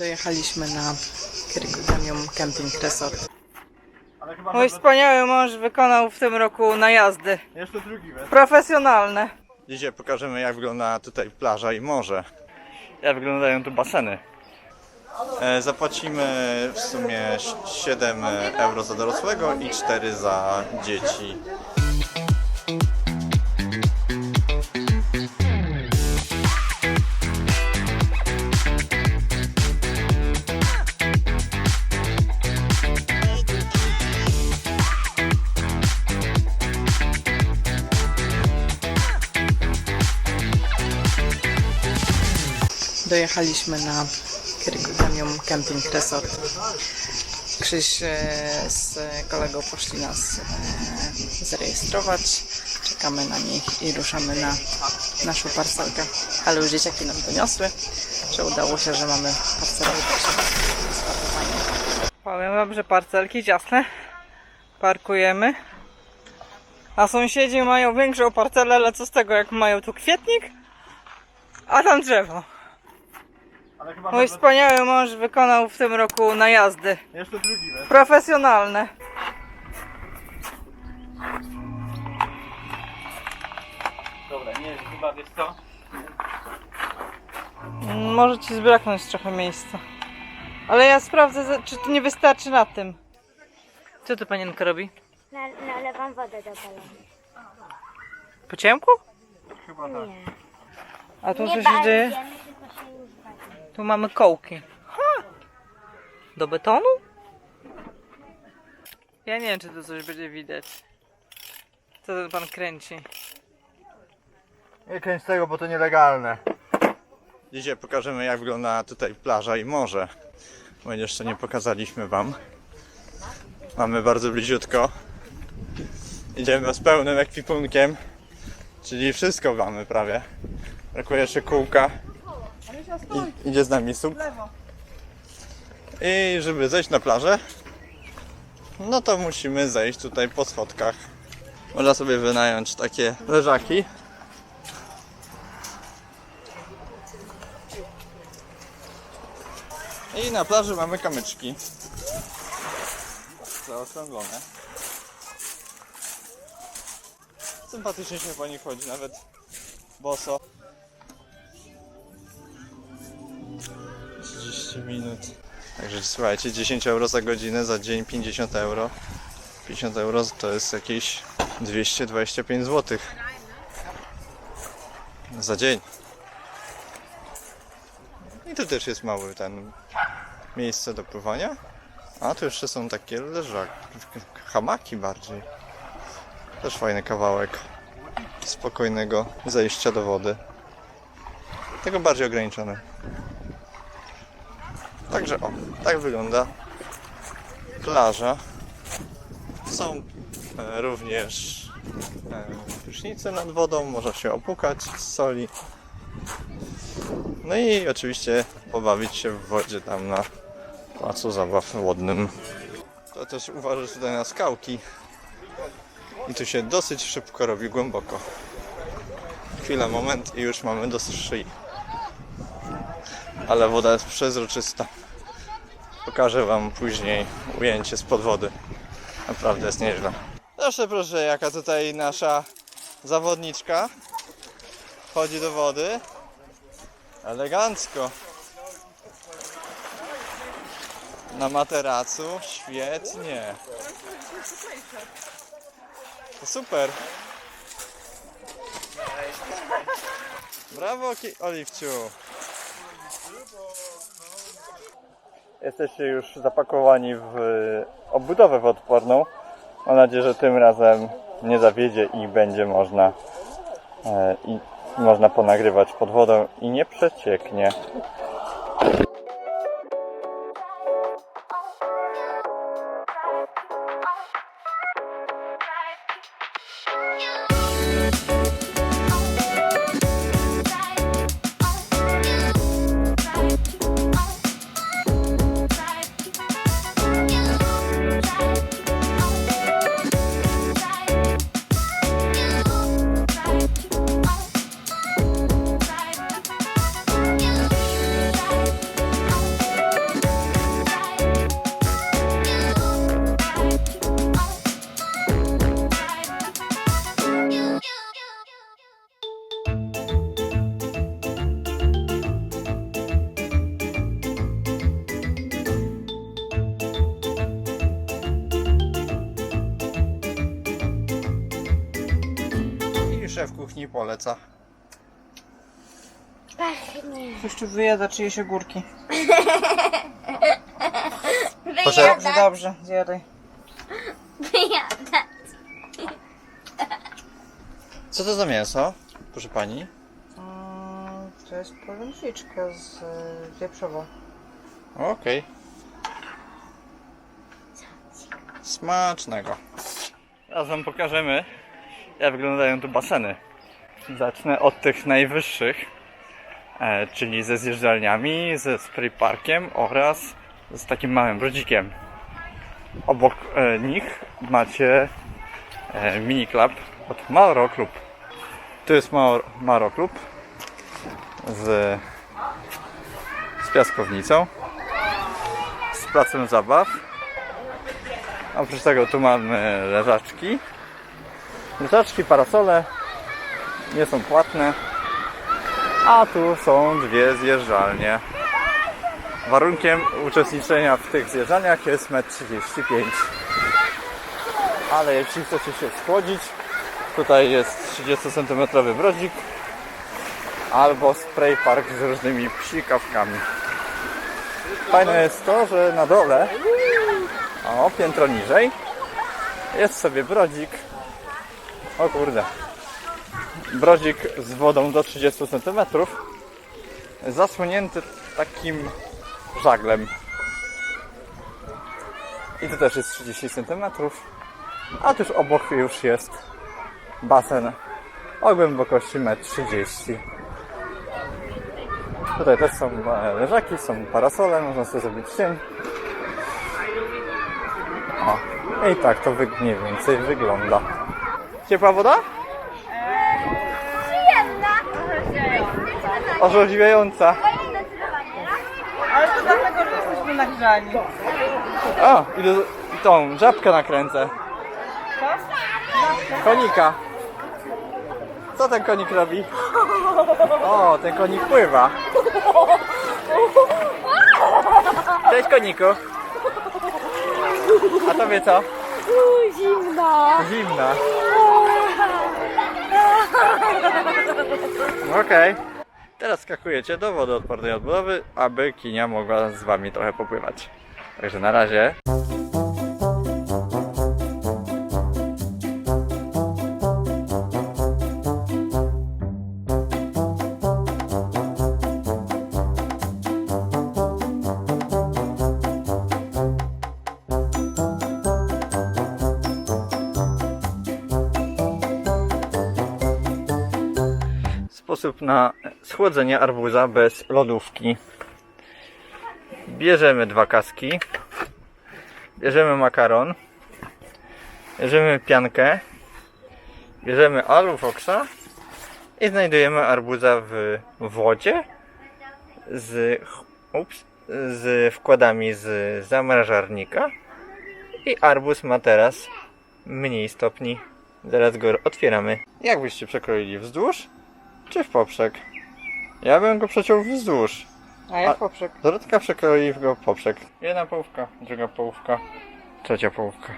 Dojechaliśmy na Kirkudanium Camping Resort. Mój wspaniały mąż wykonał w tym roku najazdy jeszcze drugi wez. profesjonalne. Dzisiaj pokażemy jak wygląda tutaj plaża i morze. Jak wyglądają tu baseny. E, zapłacimy w sumie 7 euro za dorosłego i 4 za dzieci. Dojechaliśmy na Kirkudanium Camping Resort. Krzyś e, z kolegą poszli nas e, zarejestrować. Czekamy na nich i ruszamy na naszą parcelkę. Ale już dzieciaki nam doniosły, że udało się, że mamy spakowanie. Powiem wam, że parcelki ciasne. Parkujemy. A sąsiedzi mają większą parcelę, ale co z tego, jak mają tu kwietnik, a tam drzewo. Ale chyba Mój wspaniały mąż wykonał w tym roku najazdy jeszcze drugi wez. profesjonalne. Dobra, nie, chyba wiesz co? Mm, Może ci zbraknąć trochę miejsca. Ale ja sprawdzę, za- czy to nie wystarczy na tym. Co tu panienka robi? Na, nalewam wodę do balonu. Po ciemku? Chyba tak. Nie. A tu co się dzieje? Tu mamy kołki. Ha! Do betonu? Ja nie wiem, czy tu coś będzie widać. Co ten pan kręci? Nie kręć tego, bo to nielegalne. Dzisiaj pokażemy jak wygląda tutaj plaża i morze. Bo jeszcze nie pokazaliśmy wam. Mamy bardzo bliziutko. Idziemy z pełnym ekwipunkiem. Czyli wszystko mamy prawie. Brakuje jeszcze kółka. I, idzie z nami słup. I żeby zejść na plażę, no to musimy zejść tutaj po schodkach. Można sobie wynająć takie leżaki. I na plaży mamy kamyczki. Zaokrąglone. Sympatycznie się po nich chodzi, nawet boso. 30 minut. Także słuchajcie, 10 euro za godzinę, za dzień 50 euro. 50 euro to jest jakieś 225 zł. Za dzień. I tu też jest mały ten miejsce do pływania. A tu jeszcze są takie leżaki, hamaki bardziej. Też fajny kawałek spokojnego zejścia do wody. Tego bardziej ograniczony. Także o, tak wygląda plaża. Są e, również e, nad wodą, można się opukać z soli. No i oczywiście pobawić się w wodzie tam na placu zabaw wodnym. To też uważasz tutaj na skałki. I tu się dosyć szybko robi głęboko. Chwila, moment i już mamy do szyi. Ale woda jest przezroczysta. Pokażę Wam później ujęcie spod wody. Naprawdę jest nieźle. Proszę, proszę, jaka tutaj nasza zawodniczka wchodzi do wody. Elegancko. Na materacu. Świetnie. To super. Brawo, Oliwciu. Jesteście już zapakowani w y, obudowę wodoodporną. Mam nadzieję, że tym razem nie zawiedzie i będzie można e, i można ponagrywać pod wodą i nie przecieknie. Poleca. Pachnie. Jeszcze wyjada czyjeś ogórki. Proszę, Dobrze, dobrze, zjadaj. Wyjada. co to za mięso? Proszę pani. Mm, To jest polędwiczka z y, wieprzową. Okej. Smacznego. Teraz wam pokażemy, jak wyglądają tu baseny. Zacznę od tych najwyższych, e, czyli ze zjeżdżalniami, ze spray parkiem oraz z takim małym brodzikiem. Obok e, nich macie e, mini club od Maro Club. Tu jest Maro Club z, z piaskownicą z placem zabaw. Oprócz tego tu mamy leżaczki. Leżaczki, parasole nie są płatne. A tu są dwie zjeżdżalnie. Warunkiem uczestniczenia w tych zjeżdżalniach jest 1,35 m. Ale jeśli chcecie się schłodzić, tutaj jest 30 cm brodzik albo spray park z różnymi psikawkami. Fajne jest to, że na dole, o piętro niżej, jest sobie brodzik. O kurde. Brodzik z wodą do 30 cm, zasłonięty takim żaglem. I to też jest 30 cm, a tuż obok już jest basen o głębokości 1,30 m. Tutaj też są leżaki, są parasole, można sobie zrobić cień. O, i tak to mniej więcej wygląda. Ciepła woda? Orzeźwiająca. Ale to dlatego, że jesteśmy nagrzani. O, idę tą żabkę nakręcę. Konika. Co ten konik robi? O, ten konik pływa. Cześć koniku. A tobie co? Zimno. Zimna. Okej. Teraz skakujecie do wodoodpornej odbudowy, aby kinia mogła z wami trochę popływać. Także na razie. Sposób na schłodzenie arbuza bez lodówki. Bierzemy dwa kaski. Bierzemy makaron. Bierzemy piankę. Bierzemy alufoxa i znajdujemy arbuza w wodzie z, ups, z wkładami z zamrażarnika i arbuz ma teraz mniej stopni. Zaraz go otwieramy. Jak byście przekroili wzdłuż czy w poprzek? Ja bym go przeciął wzdłuż. A ja A- poprzek. Dorotka przekroili go poprzek. Jedna połówka, druga połówka, trzecia połówka.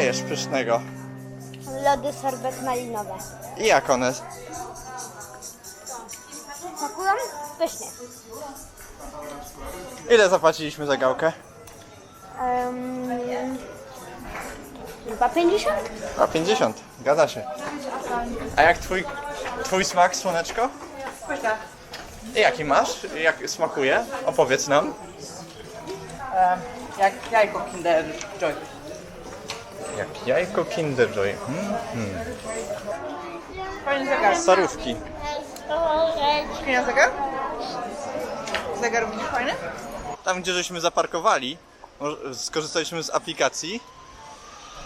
Jesz pysznego? Lody sorbet malinowe. I jak one? Smakują? Pysznie. Ile zapłaciliśmy za gałkę? Um, chyba 50? A 50, gada się. A jak twój, twój smak, słoneczko? I jaki masz? Jak smakuje? Opowiedz nam. Jak jajko Kinder Joy. Jak jajko Kinder Joy. Mm. Fajny zegar. Starówki. Śmienia zegar? Zegar widzisz fajny? Tam, gdzie żeśmy zaparkowali, skorzystaliśmy z aplikacji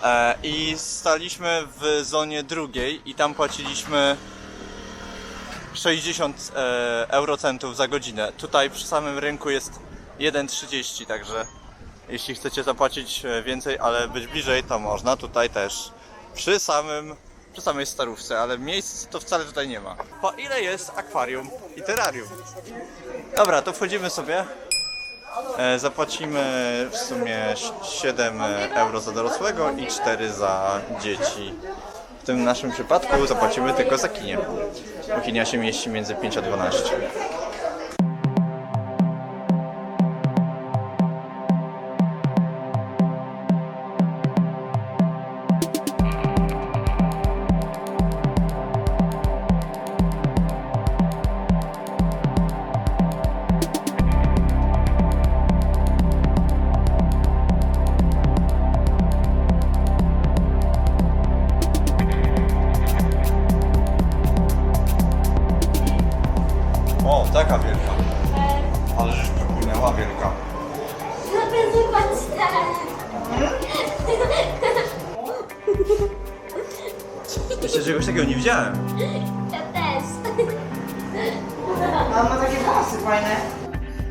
e, i staliśmy w zonie drugiej i tam płaciliśmy 60 e, eurocentów za godzinę. Tutaj przy samym rynku jest 1,30, także jeśli chcecie zapłacić e, więcej, ale być bliżej, to można tutaj też. Przy samym, przy samej starówce, ale miejsc to wcale tutaj nie ma. Po ile jest akwarium i terrarium? Dobra, to wchodzimy sobie. E, Zapłacimy w sumie 7 euro za dorosłego i 4 za dzieci. W tym naszym przypadku zapłacimy tylko za kinie. Bo kinia się mieści między 5 a 12. widziałem. Ja też. A ma takie włosy fajne.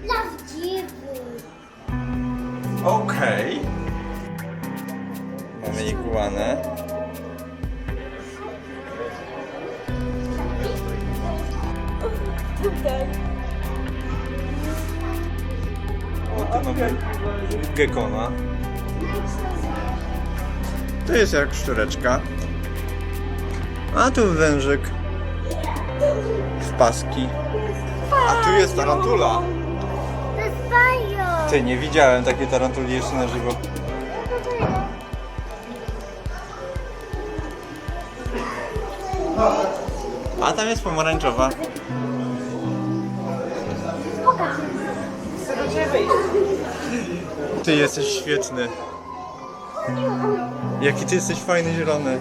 Prawdziwy. Okej. Mamy iguanę. O, tu mamy gekona. To jest jak szczureczka. A tu wężyk. W paski. A tu jest tarantula. To jest. Ty, nie widziałem takiej tarantuli jeszcze na żywo. A tam jest pomarańczowa. Ty jesteś świetny. Jaki ty jesteś fajny zielony.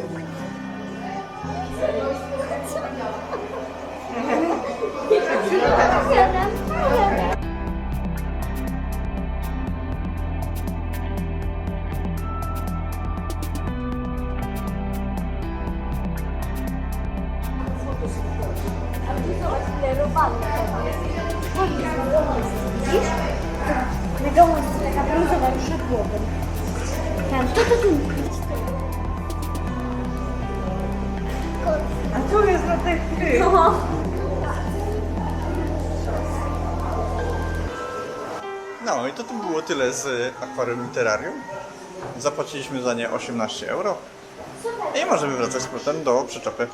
Na gałązce taka brązowa już nad głową. Tam, to to. A tu jest na tych tych. No i to to było tyle z akwarium i terrarium. Zapłaciliśmy za nie 18 euro. I możemy wracać z powrotem do przyczepy.